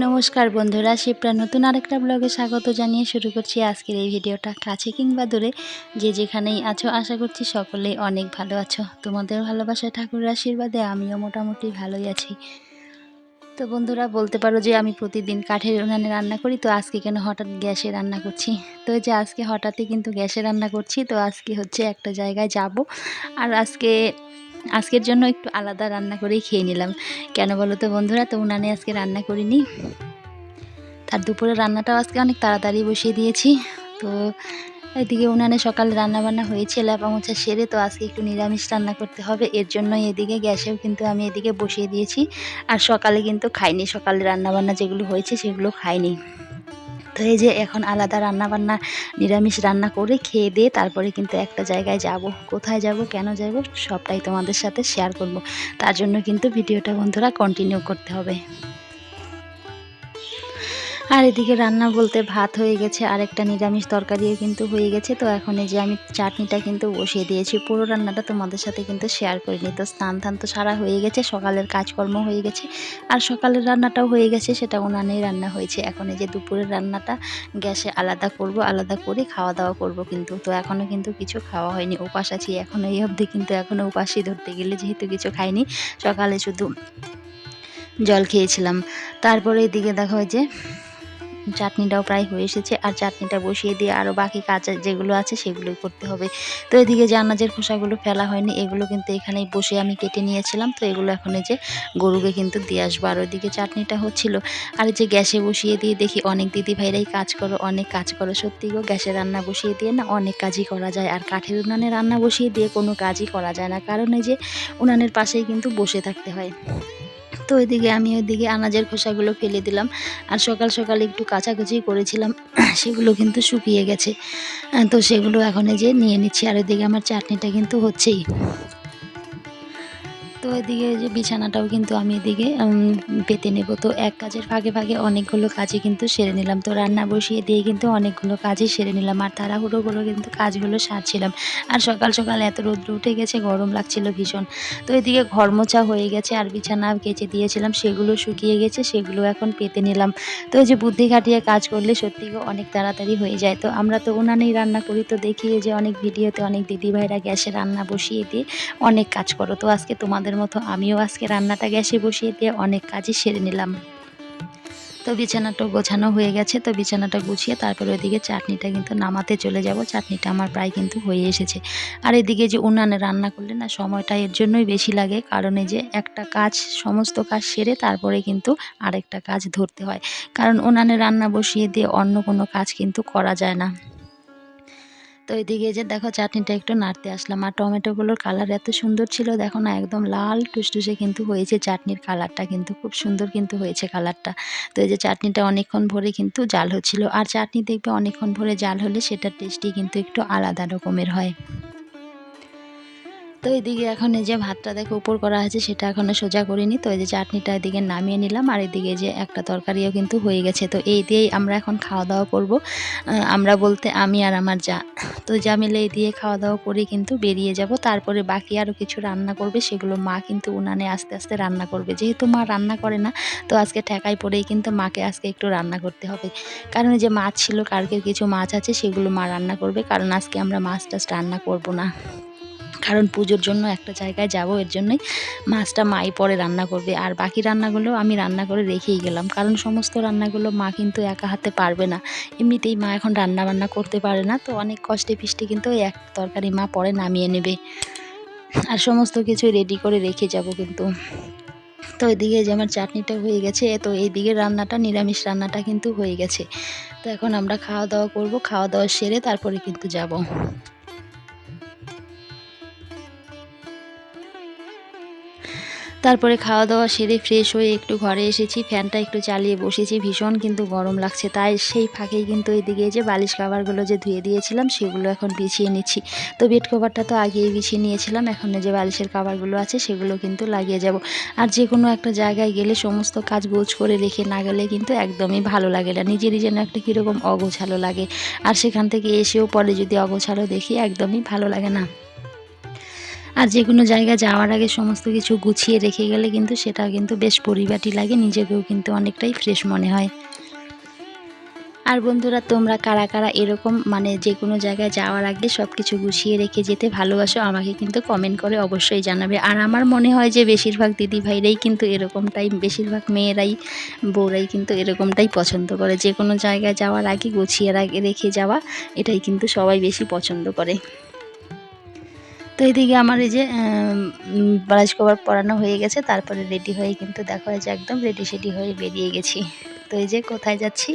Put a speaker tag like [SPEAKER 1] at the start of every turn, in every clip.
[SPEAKER 1] নমস্কার বন্ধুরা, শিপ্রা নতুন আরেকটা ব্লগে স্বাগত জানিয়ে শুরু করছি আজকের এই ভিডিওটা। কাছে কিংবা দূরে যে যেখানেই আছো, আশা করছি সকলেই অনেক ভালো আছো। তোমাদের ভালোবাসায় ঠাকুরের আশীর্বাদে আমিও মোটামুটি ভালোই আছি। তো বন্ধুরা, বলতে পারো যে আমি প্রতিদিন কাঠের উনানে রান্না করি, তো আজকে কেন হঠাৎ গ্যাসে রান্না করছি? তো যে আজকে হঠাৎই কিন্তু গ্যাসে রান্না করছি, তো আজকে হচ্ছে একটা জায়গায় যাব। আর আজকে আজকের জন্য একটু আলাদা রান্না করেই খেয়ে নিলাম। কেন বলো তো বন্ধুরা? তো উনানে আজকে রান্না করিনি। তার দুপুরে রান্নাটাও আজকে অনেক তাড়াতাড়ি বসিয়ে দিয়েছি। তো এদিকে উনানে সকালে রান্না বান্না হয়েছে ল্যাপা মোছা সেরে তো আজকে একটু নিরামিষ রান্না করতে হবে। এর জন্য এদিকে গ্যাসেও কিন্তু আমি এদিকে বসিয়ে দিয়েছি। আর সকালে কিন্তু খাইনি। সকালে রান্না বান্না যেগুলো হয়েছে সেগুলো খাইনি। এই যে এখন আলাদা রান্না বান্না নিরামিষ রান্না করে খেয়ে দিয়ে তারপরে কিন্তু একটা জায়গায় যাব। কোথায় যাব, কেন যাব, সবটাই তোমাদের সাথে শেয়ার করব। তার জন্য কিন্তু ভিডিওটা বন্ধুরা কন্টিনিউ করতে হবে। আর এদিকে রান্না বলতে ভাত হয়ে গেছে আর একটা নিরামিষ তরকারিও কিন্তু হয়ে গেছে। তো এখন এই যে আমি চাটনিটা কিন্তু বসিয়ে দিয়েছি, পুরো রান্নাটা তোমাদের সাথে কিন্তু শেয়ার করিনি। তো স্নান ধান তো সারা হয়ে গেছে, সকালের কাজকর্ম হয়ে গেছে, আর সকালের রান্নাটাও হয়ে গেছে, সেটা উনানেই রান্না হয়েছে। এখন এই যে দুপুরের রান্নাটা, গ্যাসে আলাদা করব, আলাদা করে খাওয়া দাওয়া করব কিন্তু, তো এখনও কিন্তু কিছু খাওয়া হয়নি, উপাস আছি এখনও এই অবধি কিন্তু এখনও উপাসই ধরতে গেলে যেহেতু কিছু খাইনি, সকালে শুধু জল খেয়েছিলাম। তারপরে এদিকে দেখা হয় যে চাটনিটাও প্রায় হয়ে এসেছে আর চাটনিটা বসিয়ে দিয়ে আরও বাকি কাজ যেগুলো আছে সেগুলোই করতে হবে। তো এদিকে যে আনাজের খোসাগুলো ফেলা হয়নি, এগুলো কিন্তু এখানেই বসে আমি কেটে নিয়েছিলাম। তো এগুলো এখন যে গরুকে কিন্তু দিয়ে আসব। আর ওইদিকে চাটনিটা হচ্ছিল। আর যে গ্যাসে বসিয়ে দিয়ে দেখি অনেক দিদি ভাইরাই কাজ করো, অনেক কাজ করো। সত্যি গো, গ্যাসে রান্না বসিয়ে দিয়ে না অনেক কাজই করা যায়। আর কাঠের উনানে রান্না বসিয়ে দিয়ে কোনো কাজই করা যায় না। কারণ এই যে উনানের পাশেই কিন্তু বসে থাকতে হয়। তো ওইদিকে আমি ওইদিকে আনাজের খোসাগুলো ফেলে দিলাম। আর সকাল সকাল একটু কাচাকুচি করেছিলাম, সেগুলো কিন্তু শুকিয়ে গেছে। তো সেগুলো এখন যে নিয়ে নিচ্ছি, আর ওইদিকে আমার চাটনিটা কিন্তু হচ্ছেই। এদিকে যে বিছানাটাও কিন্তু আমি এদিকে পেতে নেব। তো এক কাজের ফাঁকে ফাঁকে অনেকগুলো কাজে কিন্তু সেরে নিলাম। তো রান্না বসিয়ে দিয়ে কিন্তু অনেকগুলো কাজই সেরে নিলাম। আর তাড়াহুড়ো করে কিন্তু কাজগুলো সারছিলাম। আর সকাল সকাল এত রোদ্র উঠে গেছে, গরম লাগছিল ভীষণ। তো এদিকে ঘর মোছা হয়ে গেছে, আর বিছানা কেচে দিয়েছিলাম। সেগুলো শুকিয়ে গেছে, সেগুলো এখন পেতে নিলাম। তো এই যে বুদ্ধি খাটিয়ে কাজ করলে সত্যি অনেক তাড়াতাড়ি হয়ে যায়। তো আমরা তো উনানেই রান্না করি, তো দেখি যে অনেক ভিডিওতে অনেক দিদিভাইরা গ্যাসে রান্না বসিয়ে দিয়ে অনেক কাজ করো। তো আজকে তোমাদের মতো আমিও আজকে রান্নাটা গ্যাসে বসিয়ে দিয়ে অনেক কাজই সেরে নিলাম। তো বিছানাটা গোছানো হয়ে গেছে, তো বিছানাটা গুছিয়ে তারপর ওইদিকে চাটনিটা কিন্তু নামাতে চলে যাব। চাটনিটা আমার প্রায় কিন্তু হয়ে এসেছে। আর এদিকে যে উনানে রান্না করলে না সময়টা এর জন্যই বেশি লাগে, কারণ এই যে একটা কাজ, সমস্ত কাজ সেরে তারপরে কিন্তু আরেকটা কাজ ধরতে হয়। কারণ উনানে রান্না বসিয়ে দিয়ে অন্য কোনো কাজ কিন্তু করা যায় না। তো এদিকে যে দেখো চাটনিটা একটু নাড়তে আসলাম। আর টমেটোগুলোর কালার এত সুন্দর ছিল, দেখো না, একদম লাল টুসটুসে কিন্তু হয়েছে চাটনির কালারটা কিন্তু খুব সুন্দর কিন্তু হয়েছে কালারটা তো এই যে চাটনিটা অনেকক্ষণ ভরে কিন্তু জাল হচ্ছিল। আর চাটনি দেখবে অনেকক্ষণ ভরে জাল হলে সেটার টেস্টই কিন্তু একটু আলাদা রকমের হয়। তো এদিকে এখন এই যে ভাতটা দেখো উপর করা আছে, সেটা এখনও সোজা করিনি। তো এই যে চাটনিটা এদিকে নামিয়ে নিলাম, আর এদিকে যে একটা তরকারিও কিন্তু হয়ে গেছে। তো এই দিয়েই আমরা এখন খাওয়া দাওয়া করব আমরা বলতে আমি আর আমার যা। তো যা মিলে এই দিয়ে খাওয়া দাওয়া করে কিন্তু বেরিয়ে যাব। তারপরে বাকি আরও কিছু রান্না করবে, সেগুলো মা কিন্তু উনানে আস্তে আস্তে রান্না করবে। যেহেতু মা রান্না করে না, তো আজকে ঠেকাই পড়েই কিন্তু মাকে আজকে একটু রান্না করতে হবে। কারণ যে মাছ ছিল, কালকের কিছু মাছ আছে, সেগুলো মা রান্না করবে। কারণ আজকে আমরা মাছ টাছ রান্না করব না। কারণ পুজোর জন্য একটা জায়গায় যাব, এর জন্যই মাছটা মাই পরে রান্না করবে। আর বাকি রান্নাগুলো আমি রান্না করে রেখেই গেলাম। কারণ সমস্ত রান্নাগুলো মা কিন্তু একা হাতে পারবে না। এমনিতেই মা এখন রান্না বান্না করতে পারে না, তো অনেক কষ্টে পিষ্টে কিন্তু ওই এক তরকারি মা পরে নামিয়ে নেবে। আর সমস্ত কিছু রেডি করে রেখে যাব কিন্তু। তো এদিকে যে আমার চাটনিটা হয়ে গেছে, তো এইদিকে রান্নাটা, নিরামিষ রান্নাটা কিন্তু হয়ে গেছে। তো এখন আমরা খাওয়া দাওয়া করব খাওয়া দাওয়া সেরে তারপরে কিন্তু যাব। তারপরে খাওয়া দাওয়া সেরে ফ্রেশ হয়ে একটু ঘরে এসেছি। ফ্যানটা একটু চালিয়ে বসেছি, ভীষণ কিন্তু গরম লাগছে। তাই সেই ফাঁকেই কিন্তু এদিকে যে বালিশ কাভারগুলো যে ধুয়ে দিয়েছিলাম, সেগুলো এখন বিছিয়ে নিচ্ছি। তো বেড কভারটা তো আগেই বিছিয়ে নিয়েছিলাম, এখন যে বালিশের কাভারগুলো আছে, সেগুলো কিন্তু লাগিয়ে যাব। আর যে কোনো একটা জায়গায় গেলে সমস্ত কাজ গোছ করে রেখে না গেলে কিন্তু একদমই ভালো লাগে না। নিজেরই যেন একটা কীরকম অগোছালো লাগে। আর সেখান থেকে এসেও পরে যদি অগোছালো দেখি, একদমই ভালো লাগে না। আর যে কোনো জায়গায় যাওয়ার আগে সমস্ত কিছু গুছিয়ে রেখে গেলে কিন্তু সেটা কিন্তু বেশ পরিপাটি লাগে, নিজেকেও কিন্তু অনেকটাই ফ্রেশ মনে হয়। আর বন্ধুরা, তোমরা কারা কারা এরকম মানে যে কোনো জায়গায় যাওয়ার আগে সব কিছু গুছিয়ে রেখে যেতে ভালোবাসো, আমাকে কিন্তু কমেন্ট করে অবশ্যই জানাবে। আর আমার মনে হয় যে বেশিরভাগ দিদি ভাইরাই কিন্তু এরকমটাই, বেশিরভাগ মেয়েরাই, বউরাই কিন্তু এরকমটাই পছন্দ করে। যে কোনো জায়গায় যাওয়ার আগে গুছিয়ে রেখে যাওয়া, এটাই কিন্তু সবাই বেশি পছন্দ করে। তো এদিকে আমার এই যে ব্লাউজ কভার পরানো হয়ে গেছে, তারপরে রেডি হয়ে কিন্তু দেখা হয়েছে একদম রেডি সেডি হয়ে বেরিয়ে গেছি। তো এই যে কোথায় যাচ্ছি?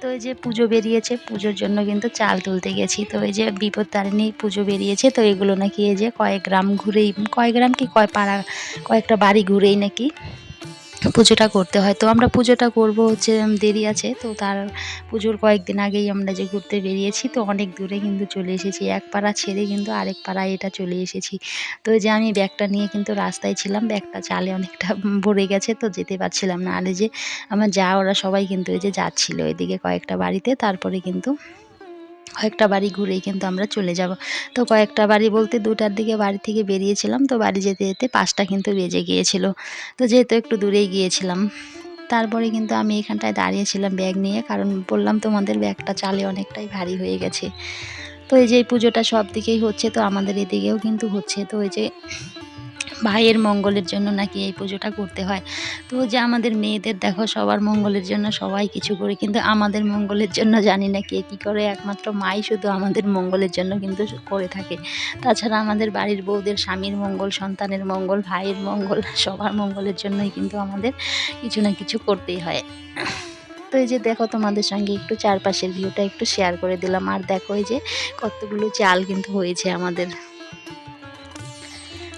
[SPEAKER 1] তো এই যে পুজো বেরিয়েছে, পুজোর জন্য কিন্তু চাল তুলতে গেছি। তো এই যে বিপদ তারিণী পুজো বেরিয়েছে, তো এগুলো নাকি এই যে কয়েক গ্রাম ঘুরেই, কয়েক গ্রাম কি কয় পাড়া, কয়েকটা বাড়ি ঘুরেই নাকি পুজোটা করতে হয়। তো আমরা পুজোটা করব হচ্ছে দেরি আছে। তো তার পুজোর কয়েকদিন আগেই আমরা যে ঘুরতে বেরিয়েছি, তো অনেক দূরে কিন্তু চলে এসেছি। এক পাড়া ছেড়ে কিন্তু আরেক পাড়ায় এটা চলে এসেছি। তো যে আমি ব্যাগটা নিয়ে কিন্তু রাস্তায় ছিলাম, ব্যাগটা চালে অনেকটা ভরে গেছে, তো যেতে পারছিলাম না। আর যে আমার যা, ওরা সবাই কিন্তু এই যে যাচ্ছিল এদিকে কয়েকটা বাড়িতে, তারপরে কিন্তু কয়েকটা বাড়ি ঘুরেই কিন্তু আমরা চলে যাব। তো কয়েকটা বাড়ি বলতে দুটার দিকে বাড়ি থেকে বেরিয়েছিলাম, তো বাড়ি যেতে যেতে পাঁচটা কিন্তু বেজে গিয়েছিল। তো যেহেতু একটু দূরেই গিয়েছিলাম, তারপরে কিন্তু আমি এখানটায় দাঁড়িয়েছিলাম ব্যাগ নিয়ে, কারণ বললাম তোমাদের ব্যাগটা চালে অনেকটাই ভারী হয়ে গেছে। তো এই যে পুজোটা সব দিকেই হচ্ছে, তো আমাদের এদিকেও কিন্তু হচ্ছে। তো ওই যে ভাইয়ের মঙ্গলের জন্য নাকি এই পুজোটা করতে হয়। তো যে আমাদের মেয়েদের দেখো সবার মঙ্গলের জন্য সবাই কিছু করে, কিন্তু আমাদের মঙ্গলের জন্য জানি না কে কী করে। একমাত্র মাই শুধু আমাদের মঙ্গলের জন্য কিন্তু করে থাকে। তাছাড়া আমাদের বাড়ির বউদের স্বামীর মঙ্গল, সন্তানের মঙ্গল, ভাইয়ের মঙ্গল, সবার মঙ্গলের জন্যই কিন্তু আমাদের কিছু না কিছু করতেই হয়। তো এই যে দেখো তোমাদের সঙ্গে একটু চারপাশের ভিউটা একটু শেয়ার করে দিলাম। আর দেখো এই যে কতগুলো চাল কিন্তু হয়েছে আমাদের।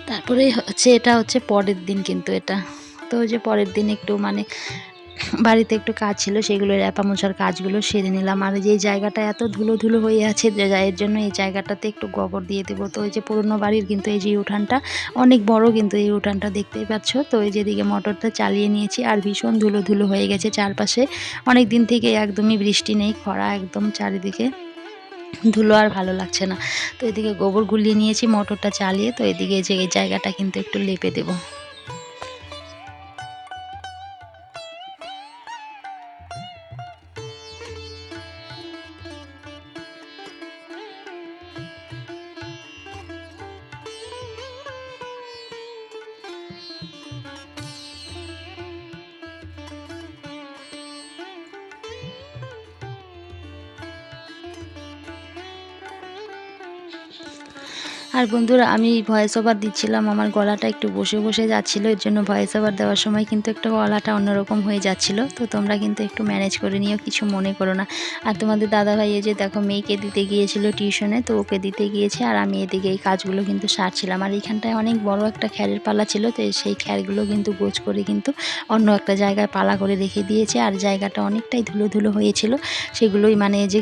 [SPEAKER 1] তারপরে হচ্ছে, এটা হচ্ছে পরের দিন কিন্তু এটা। তো যে পরের দিন একটু মানে বাড়িতে একটু কাজ ছিল, সেগুলো র্যাপা মোছার কাজগুলো সেরে নিলাম। আর যে জায়গাটা এত ধুলো ধুলো হয়ে আছে এর জন্য এই জায়গাটাতে একটু গোবর দিয়ে দেবো। তো ওই যে পুরনো বাড়ির কিন্তু এই যে উঠানটা, অনেক বড় কিন্তু এই উঠানটা দেখতেই পাচ্ছ। তো এই যেদিকে মোটরটা চালিয়ে নিয়েছি, আর ভীষণ ধুলো ধুলো হয়ে গেছে চারপাশে। অনেক দিন থেকে একদমই বৃষ্টি নেই, খরা একদম চারিদিকে। ধুলো আর ভালো লাগছে না। তো এদিকে গোবর গুলিয়ে নিয়েছি, মোটরটা চালিয়ে, তো এদিকে যে জায়গাটা কিন্তু একটু লেপে দেবো। আর বন্ধুরা, আমি ভয়েস ওভার দিচ্ছিলাম। আমার গলাটা একটু বসে বসে যাচ্ছিল, এর জন্য ভয়েস ওভার দেওয়ার সময় কিন্তু একটু গলাটা অন্যরকম হয়ে যাচ্ছিল। তো তোমরা কিন্তু একটু ম্যানেজ করে নিও, কিছু মনে করো না। আর তোমাদের দাদা ভাই যে দেখো, মেয়েকে দিতে গিয়েছিল টিউশনে তো ওকে দিতে গিয়েছে, আর আমি এদিকে এই কাজগুলো কিন্তু সারছিলাম। আর এইখানটায় অনেক বড় একটা খ্যারের পালা ছিল, তো সেই খ্যারগুলো কিন্তু গোছ করে কিন্তু অন্য একটা জায়গায় পালা করে রেখে দিয়েছে। আর জায়গাটা অনেকটাই ধুলো ধুলো হয়েছিল। সেগুলোই মানে যে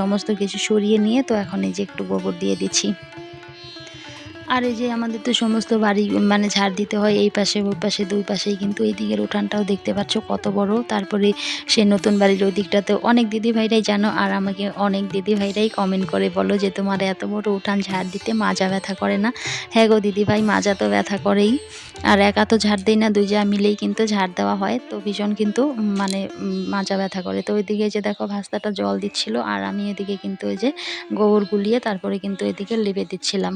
[SPEAKER 1] সমস্ত কিছু সরিয়ে নিয়ে তো এখন এই যে একটু গোবর দিয়ে দিচ্ছি। আর এই যে আমাদের তো সমস্ত বাড়ি মানে ঝাড় দিতে হয় এই পাশে, ওই পাশে, দুই পাশেই, কিন্তু এই দিকের উঠানটাও দেখতে পাচ্ছ কত বড়। তারপরে সে নতুন বাড়ির ওই দিকটাতে অনেক দিদি ভাইরাই জানো, আর আমাকে অনেক দিদি ভাইরাই কমেন্ট করে বলো যে তোমার এত বড় উঠান ঝাড় দিতে মাজা ব্যথা করে না? হ্যাঁ গো দিদি ভাই মাজা তো ব্যথা করেই। আর একা তো ঝাড় দিই না দুই যা মিলেই কিন্তু ঝাড় দেওয়া হয়। তো ভীষণ কিন্তু মানে মাজা ব্যথা করে। তো ওইদিকে যে দেখো ভাস্তাটা জল দিচ্ছিল, আর আমি এদিকে কিন্তু ওই যে গোবর গুলিয়ে তারপরে কিন্তু এদিকে লেবে দিচ্ছিলাম।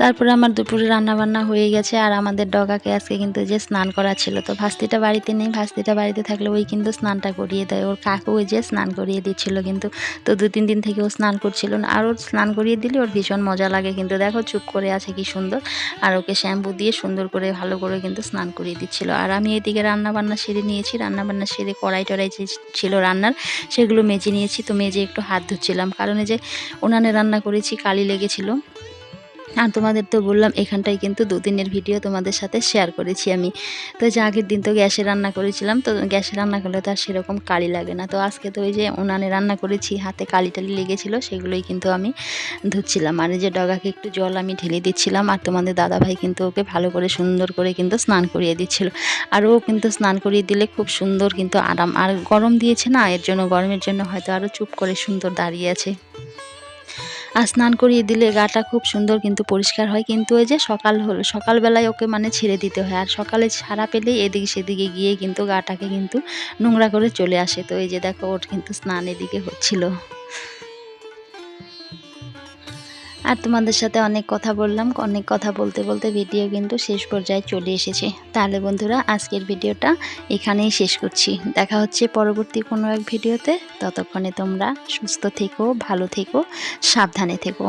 [SPEAKER 1] তারপরে আমার দুপুরে রান্নাবান্না হয়ে গেছে আর আমাদের ডগাকে আজকে কিন্তু যে স্নান করা ছিল, তো ভাস্তিটা বাড়িতে নেই, ভাস্তিটা বাড়িতে থাকলে ওই কিন্তু স্নানটা করিয়ে দেয়। ওর কাকু ওই যে স্নান করিয়ে দিচ্ছিল কিন্তু, তো দু তিন দিন থেকে ও স্নান করছিল না। আর ওর স্নান করিয়ে দিলে ওর ভীষণ মজা লাগে কিন্তু। দেখো চুপ করে আছে কি সুন্দর। আর ওকে শ্যাম্পু দিয়ে সুন্দর করে, ভালো করে কিন্তু স্নান করিয়ে দিচ্ছিল। আর আমি এদিকে রান্নাবান্না সেরে নিয়েছি। রান্নাবান্না সেরে কড়াই টড়াই যে ছিল রান্নার, সেগুলো মেজে নিয়েছি। তো মেজে একটু হাত ধুচ্ছিলাম। কারণ যে উনানে রান্না করেছি, কালি লেগেছিল। আর তোমাদের তো বললাম, এখানটায় কিন্তু দুদিনের ভিডিও তোমাদের সাথে শেয়ার করেছি আমি। তো যে আগের দিন তো গ্যাসে রান্না করেছিলাম, তো গ্যাসে রান্না করলে তো আর সেরকম কালি লাগে না। তো আজকে তো ওই যে উনানে রান্না করেছি, হাতে কালি টালি লেগেছিলো, সেগুলোই কিন্তু আমি ধুচ্ছিলাম। আর যে ডগাকে একটু জল আমি ঢেলে দিচ্ছিলাম, আর তোমাদের দাদাভাই কিন্তু ওকে ভালো করে সুন্দর করে কিন্তু স্নান করিয়ে দিচ্ছিল। আর ও কিন্তু স্নান করিয়ে দিলে খুব সুন্দর কিন্তু আরাম। আর গরম দিয়েছে না, এর জন্য, গরমের জন্য হয়তো আরও চুপ করে সুন্দর দাঁড়িয়ে আছে। আর স্নান করিয়ে দিলে গাটা খুব সুন্দর কিন্তু পরিষ্কার হয়। কিন্তু ওই যে সকাল হলো, সকালবেলায় ওকে মানে ছেড়ে দিতে হয়। আর সকালে ছাড়া পেলেই এদিক সেদিকে গিয়ে কিন্তু গাটাকে কিন্তু নোংরা করে চলে আসে। তো এই যে দেখো, ওর কিন্তু স্নান এদিকে হচ্ছিল। আর তোমাদের সাথে অনেক কথা বললাম, অনেক কথা বলতে বলতে ভিডিও কিন্তু শেষ পর্যায়ে চলে এসেছে। তাহলে বন্ধুরা, আজকের ভিডিওটা এখানেই শেষ করছি। দেখা হচ্ছে পরবর্তী কোনো এক ভিডিওতে ততক্ষণে তোমরা সুস্থ থেকো, ভালো থেকো, সাবধানে থেকো।